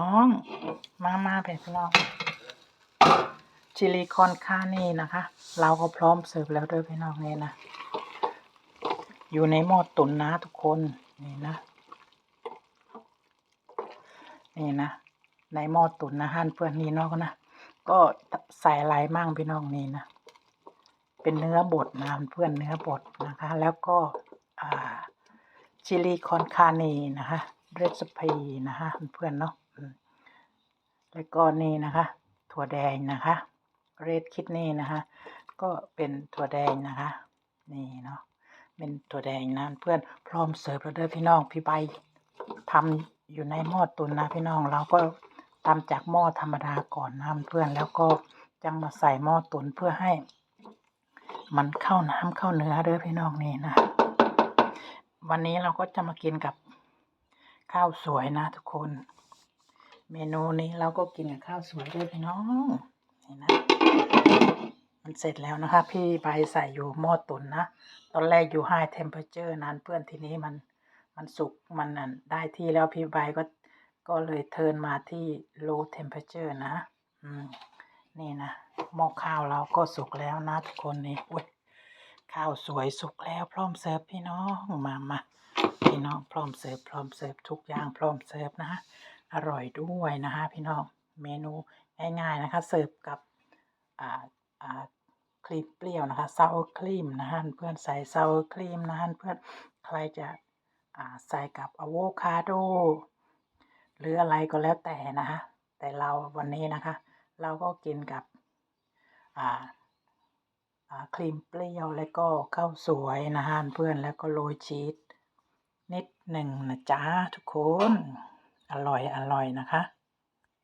น้อง มามาเป็นพี่น้องชิลีคอนคานี่นะคะ เราก็พร้อมเสิร์ฟแล้วด้วยพี่น้องนี่นะ อยู่ในหม้อตุ๋นนะทุกคนนี่นะ นี่นะ ในหม้อตุ๋นนะฮั่นเพื่อนนี่เนอกนะ ก็ใส่อะไรมั่งพี่น้องนี่นะ เป็นเนื้อบดนะเพื่อนเนื้อบดนะคะ แล้วก็อ่าชิลีคอนคาเนนะคะเรซปีนะคะเพื่อนเนาะ แล้วก็นี่นะคะ ถั่วแดงนะคะ เรดคิดนี่นะคะ ก็เป็นถั่วแดงนะคะ นี่เนาะเป็นถั่วแดงนะเพื่อนพร้อมเสิร์ฟแล้วเด้อพี่น้องพี่ใบทำอยู่ในหม้อตุนนะพี่น้องเราก็ทำจากหม้อธรรมดาก่อนนะเพื่อนแล้วก็จังมาใส่หม้อตุนเพื่อให้ มันเข้าน้ำเข้าเนื้อเด้อพี่น้องนี่นะวันนี้เราก็จะมากินกับข้าวสวยนะทุกคน เมนูนี้เราก็กินกับข้าวสวยด้วยพี่น้องนี่นะ มันเสร็จแล้วนะคะ พี่ใบใส่อยู่หม้อตุนนะ ตอนแรกอยู่ high temperature นั้นเพื่อนทีนี้มันมันสุกมันนั่นได้ที่แล้วพี่ใบก็ก็เลยเทิร์นมาที่ low temperature นะ อืม นี่นะหม้อข้าวเราก็สุกแล้วนะทุกคนนี่อุ้ยข้าวสวยสุกแล้วพร้อมเสิร์ฟพี่น้องมามาพี่น้องพร้อมเสิร์ฟพร้อมเสิร์ฟทุกอย่างพร้อมเสิร์ฟนะ อร่อยด้วยนะฮะพี่น้องเมนูง่ายๆนะคะเสิร์ฟกับครีมเปรี้ยวนะคะซาวครีมนะฮะเพื่อนใส่ซาวครีมนะฮะเพื่อนใครจะใส่กับอะโวคาโดหรืออะไรก็แล้วแต่นะคะแต่เราวันนี้นะคะ เราก็กินกับครีมเปรี้ยวแล้วก็ข้าวสวยนะฮะเพื่อนแล้วก็โรยชีสนิดหนึ่งนะจ๊ะทุกคน อร่อยอร่อยนะคะ